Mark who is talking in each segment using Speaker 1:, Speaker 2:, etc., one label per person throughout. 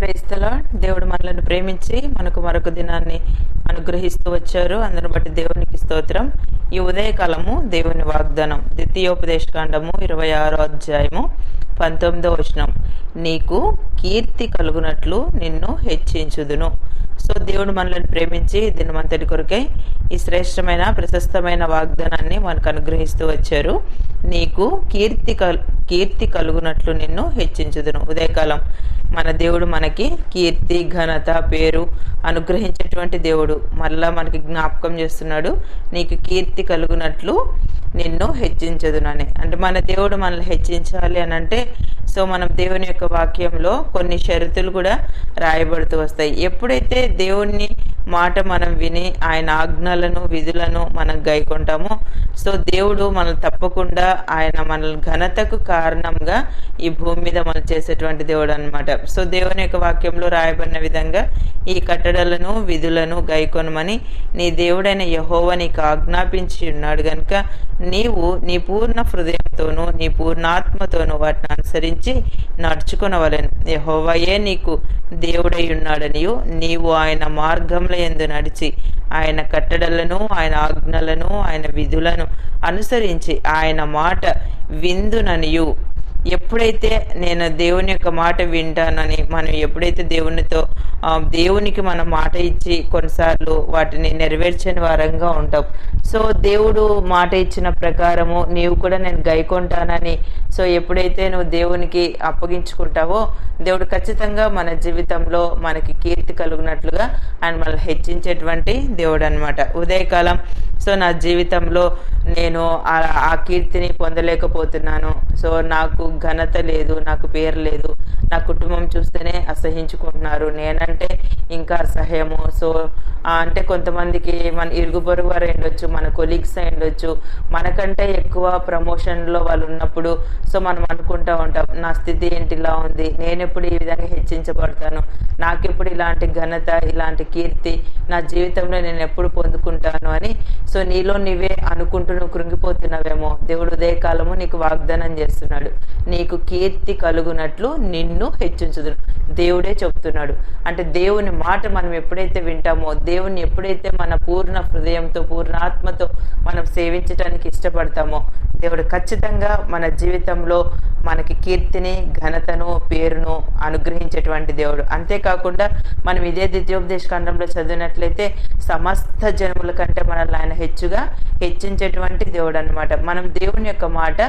Speaker 1: క్రైస్తలో దేవుడు మనలను ప్రేమించి మనకు మరొక దినాన్ని అనుగ్రహిస్తూ వచ్చారు. అందరిని బట్టి దేవునికి స్తోత్రం. ఈ ఉదయకాలము దేవుని వాగ్దానం. ద్వితీయోపదేశకాండము ఇరవై ఆరో అధ్యాయము పంతొమ్మిదో వచనం. నీకు కీర్తి కలుగునట్లు నిన్ను హెచ్చించుదును. సో దేవుడు మనల్ని ప్రేమించి దినమంతటి కొరకై ఈ శ్రేష్టమైన ప్రశస్తమైన వాగ్దానాన్ని మనకు అనుగ్రహిస్తూ వచ్చారు. నీకు కీర్తి కీర్తి కలుగునట్లు నిన్ను హెచ్చించుదును. ఉదయకాలం మన దేవుడు మనకి కీర్తి ఘనత పేరు అనుగ్రహించేటువంటి దేవుడు. మళ్ళా మనకి జ్ఞాపకం చేస్తున్నాడు నీకు కీర్తి కలుగునట్లు నిన్ను హెచ్చించదునని. అంటే మన దేవుడు మనల్ని హెచ్చించాలి అని అంటే సో మనం దేవుని యొక్క వాక్యంలో కొన్ని షరతులు కూడా రాయబడుతూ వస్తాయి. ఎప్పుడైతే దేవుణ్ణి మాట మనం విని ఆయన ఆజ్ఞలను విధులను మనం గైకుంటాము. సో దేవుడు మనల్ని తప్పకుండా ఆయన మనల్ని ఘనతకు కారణంగా ఈ భూమి మీద మనం చేసేటువంటి దేవుడు అనమాట సో దేవుని యొక్క వాక్యంలో రాయబడిన విధంగా ఈ కట్టడలను విధులను గైకొనమని నీ దేవుడైన యహోవ నీకు ఆజ్ఞాపించి ఉన్నాడు గనుక నీవు నీ పూర్ణ హృదయంతోనూ నీ పూర్ణాత్మతోనూ వాటిని అనుసరించి నడుచుకునవలెను. యహోవయే నీకు దేవుడై ఉన్నాడనియు నీవు ఆయన మార్గంలో ఎందు నడిచి ఆయన కట్టడలను ఆయన ఆజ్ఞలను ఆయన విధులను అనుసరించి ఆయన మాట విందుననియు. ఎప్పుడైతే నేను దేవుని యొక్క మాట వింటానని మనం ఎప్పుడైతే దేవునితో దేవునికి మనం మాట ఇచ్చి కొన్నిసార్లు వాటిని నెరవేర్చని వారంగా ఉంటాం. సో దేవుడు మాట ఇచ్చిన ప్రకారము నీవు కూడా నేను గైకొంటానని సో ఎప్పుడైతే నువ్వు దేవునికి అప్పగించుకుంటావో దేవుడు ఖచ్చితంగా మన జీవితంలో మనకి కీర్తి కలుగునట్లుగా ఆయన మనల్ని హెచ్చించేటువంటి దేవుడు అనమాట ఉదయకాలం సో నా జీవితంలో నేను ఆ ఆ కీర్తిని పొందలేకపోతున్నాను. సో నాకు ఘనత లేదు నాకు పేరు లేదు. నా కుటుంబం చూస్తేనే అసహించుకుంటున్నారు. నేనంటే ఇంకా అసహ్యము. సో అంటే కొంతమందికి మన ఇరుగు పొరుగు వారు ఉండొచ్చు మన కొలీగ్స్ అయి ఉండొచ్చు మనకంటే ఎక్కువ ప్రమోషన్లో వాళ్ళు ఉన్నప్పుడు సో మనం అనుకుంటా ఉంటాం నా స్థితి ఏంటి ఇలా ఉంది? నేను ఎప్పుడు ఈ విధంగా హెచ్చించబడతాను? నాకెప్పుడు ఇలాంటి ఘనత ఇలాంటి కీర్తి నా జీవితంలో నేను ఎప్పుడు పొందుకుంటాను అని సో నీలో నీవే అనుకుంటూ నువ్వు కృంగిపోతున్నావేమో. దేవుడు ఉదయకాలము నీకు వాగ్దానం చేస్తున్నాడు. నీకు కీర్తి కలుగునట్లు నిన్ను హెచ్చించుదు దేవుడే చెప్తున్నాడు. అంటే దేవుని మాట మనం ఎప్పుడైతే వింటామో దేవుణ్ణి ఎప్పుడైతే మన పూర్ణ హృదయంతో పూర్ణాత్మతో మనం సేవించడానికి ఇష్టపడతామో దేవుడు ఖచ్చితంగా మన జీవితంలో మనకి కీర్తిని ఘనతను పేరును అనుగ్రహించేటువంటి దేవుడు. అంతేకాకుండా మనం ఇదే ద్వితీయోపదేశ ఖండంలో చదివినట్లయితే సమస్త జనముల కంటే మనల్ని ఆయన హెచ్చుగా హెచ్చించేటువంటి దేవుడు అనమాట మనం దేవుని యొక్క మాట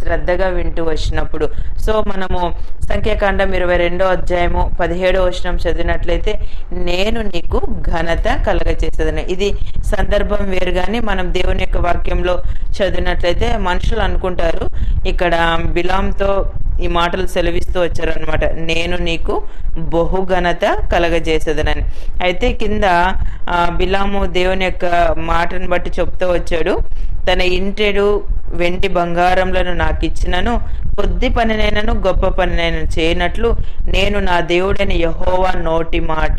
Speaker 1: శ్రద్ధగా వింటూ వచ్చినప్పుడు. సో మనము సంఖ్యాకాండం ఇరవై రెండో అధ్యాయము పదిహేడో వచనం చదివినట్లయితే నేను నీకు ఘనత కలగచేసేదని ఇది సందర్భం వేరు కానీ మనం దేవుని యొక్క వాక్యంలో చదివినట్లయితే మనుషులు అనుకుంటారు ఇక్కడ బిలాంతో ఈ మాటలు సెలవిస్తూ వచ్చారనమాట నేను నీకు బహుఘనత కలగజేసేదనని. అయితే కింద బిలాము దేవుని యొక్క మాటను బట్టి చెప్తూ వచ్చాడు తన ఇంటెడు వెండి బంగారంలను నాకు ఇచ్చినను కొద్ది పనినైనను గొప్ప పనినైనా చేయనట్లు నేను నా దేవుడైన యహోవా నోటి మాట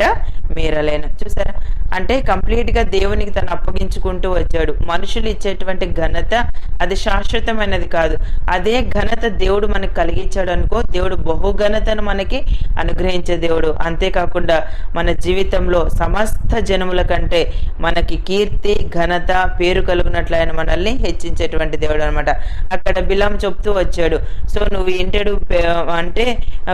Speaker 1: మీరలేను. చూసారా? అంటే కంప్లీట్గా దేవునికి తను అప్పగించుకుంటూ వచ్చాడు. మనుషులు ఇచ్చేటువంటి ఘనత అది శాశ్వతమైనది కాదు. అదే ఘనత దేవుడు మనకు కలిగించాడు అనుకో దేవుడు బహుఘనతను మనకి అనుగ్రహించే దేవుడు. అంతేకాకుండా మన జీవితంలో సమస్త జనముల కంటే మనకి కీర్తి ఘనత పేరు కలుగునట్లు ఆయన మనల్ని హెచ్చించేటువంటి దేవుడు అనమాట అక్కడ బిలాం చెప్తూ వచ్చాడు సో నువ్వు ఇంటడు అంటే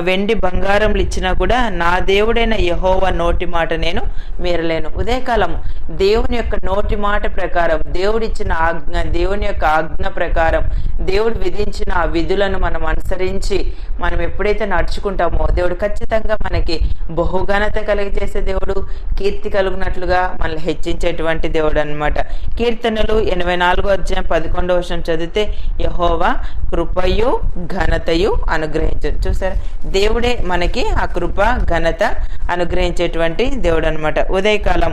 Speaker 1: వెండి బంగారంలు ఇచ్చినా కూడా నా దేవుడైన యహోవా నోటి మాట నేను మీరలేను ఉదయకాలం దేవుని యొక్క నోటి మాట ప్రకారం దేవుడిచ్చిన ఆజ్ఞ దేవుని యొక్క ఆజ్ఞ ప్రకారం దేవుడు విధించిన ఆ విధులను మనం అనుసరించి మనం ఎప్పుడైతే నడుచుకుంటామో దేవుడు ఖచ్చితంగా మనకి బహుఘనత కలిగజేసే దేవుడు కీర్తి కలుగునట్లుగా మనల్ని హెచ్చించేటువంటి దేవుడు అన్నమాట. కీర్తనలు ఎనభై నాలుగో అధ్యాయం పదకొండవ వర్షం చదివితే యహోవా కృపయు ఘనతయు అనుగ్రహించారు చూసారా? దేవుడే మనకి ఆ కృప ఘనత అనుగ్రహించేటువంటి దేవుడు అనమాట ఉదయకాలం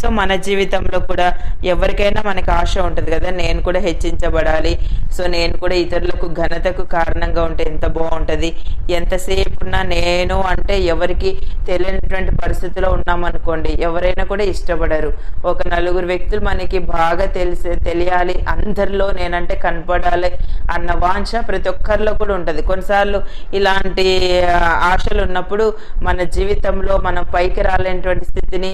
Speaker 1: సో మన జీవితంలో కూడా ఎవరికైనా మనకి ఆశ ఉంటుంది కదా నేను కూడా హెచ్చించబడాలి. సో నేను కూడా ఇతరులకు ఘనతకు కారణంగా ఉంటే ఎంత బాగుంటుంది? ఎంతసేపు ఉన్నా నేను అంటే ఎవరికి తెలియనటువంటి పరిస్థితిలో ఉన్నామనుకోండి ఎవరైనా కూడా ఇష్టపడరు. ఒక నలుగురు వ్యక్తులు మనకి బాగా తెలిసే తెలియాలి అందరిలో నేనంటే కనపడాలి అన్న వాంఛ ప్రతి ఒక్కరిలో కూడా ఉంటుంది. కొన్నిసార్లు ఇలాంటి ఆశలు ఉన్నప్పుడు మన జీవితంలో మనం పైకి రాలేనటువంటి స్థితిని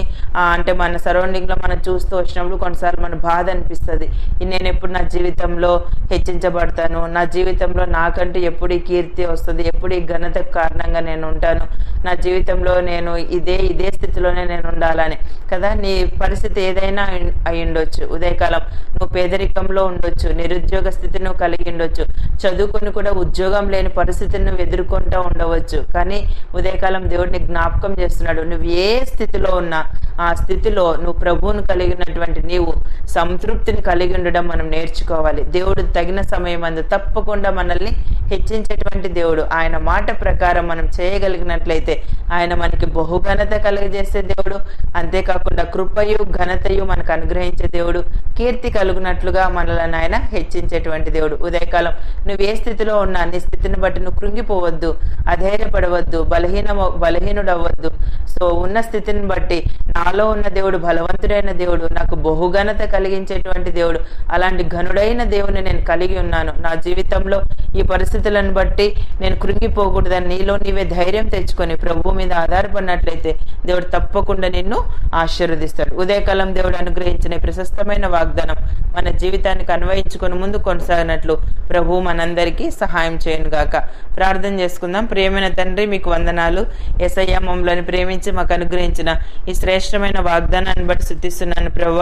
Speaker 1: అంటే మన సర్వ లో మనం చూస్తూ వచ్చినప్పుడు కొన్నిసార్లు మన బాధ అనిపిస్తుంది. నేను ఎప్పుడు నా జీవితంలో హెచ్చించబడతాను? నా జీవితంలో నాకంటూ ఎప్పుడు ఈ కీర్తి వస్తుంది? ఎప్పుడు ఈ ఘనతకు కారణంగా నేను ఉంటాను? నా జీవితంలో నేను ఇదే ఇదే స్థితిలోనే నేను ఉండాలని. కదా నీ పరిస్థితి ఏదైనా అయి- ఉండొచ్చు. ఉదయకాలం నువ్వు పేదరికంలో ఉండొచ్చు. నిరుద్యోగ స్థితి నువ్వు కలిగి ఉండొచ్చు. చదువుకొని కూడా ఉద్యోగం లేని పరిస్థితిని నువ్వు ఎదుర్కొంటూ ఉండవచ్చు. కానీ ఉదయకాలం దేవుడిని జ్ఞాపకం చేస్తున్నాడు. నువ్వు ఏ స్థితిలో ఉన్నా ఆ స్థితిలో నువ్వు ప్రభువును కలిగినటువంటి నీవు సంతృప్తిని కలిగి ఉండడం మనం నేర్చుకోవాలి. దేవుడు తగిన సమయం అందు తప్పకుండా మనల్ని హెచ్చించేటువంటి దేవుడు. ఆయన మాట ప్రకారం మనం చేయగలిగినట్లయితే ఆయన మనకి బహుఘనత కలుగజేసే దేవుడు. అంతేకాకుండా కృపయు ఘనతయు మనకు అనుగ్రహించే దేవుడు. కీర్తి కలుగునట్లుగా మనల్ని ఆయన హెచ్చించేటువంటి దేవుడు. ఉదయకాలం నువ్వు ఏ స్థితిలో ఉన్నా నీ స్థితిని బట్టి నువ్వు కృంగిపోవద్దు అధైర్యపడవద్దు బలహీన బలహీనుడు అవ్వద్దు సో ఉన్న స్థితిని బట్టి నాలో ఉన్న దేవుడు బలవంతుడైన దేవుడు నాకు బహుఘనత కలిగించేటువంటి దేవుడు అలాంటి ఘనుడైన దేవుని నేను కలిగి ఉన్నాను. నా జీవితంలో ఈ పరిస్థితులను బట్టి నేను కృంగిపోకూడదని నీలో నీవే ధైర్యం తెచ్చుకొని ప్రభు మీద ఆధారపడినట్లయితే దేవుడు తప్పకుండా నిన్ను ఆశీర్వదిస్తాడు. ఉదయకాలం దేవుడు అనుగ్రహించిన ప్రశస్తమైన వాగ్దానం మన జీవితానికి అన్వయించుకుని ముందు కొనసాగినట్లు ప్రభు మనందరికీ సహాయం చేయను గాక ప్రార్థన చేసుకుందాం. ప్రియమైన తండ్రి మీకు వందనాలు. ఎసయ్య మమ్మల్ని ప్రేమించి మాకు అనుగ్రహించిన ఈ శ్రేష్టమైన వాగ్దానాన్ని బట్టి శుద్ధిస్తున్నాను ప్రభు.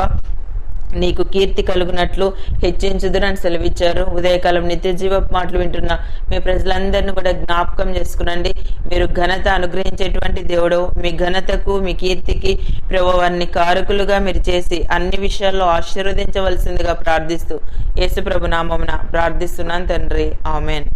Speaker 1: నీకు కీర్తి కలుగునట్లు హెచ్చించుదురని సెలవిచ్చారు. ఉదయకాలం నిత్యజీవ మాటలు వింటున్న మీ ప్రజలందరినీ కూడా జ్ఞాపకం చేసుకునండి. మీరు ఘనత అనుగ్రహించేటువంటి దేవుడు మీ ఘనతకు మీ కీర్తికి ప్రభువారిని కారకులుగా మీరు చేసి అన్ని విషయాల్లో ఆశీర్వదించవలసిందిగా ప్రార్థిస్తూ యేసు ప్రభు నామమున ప్రార్థిస్తున్నాను తండ్రి. ఆమెన్.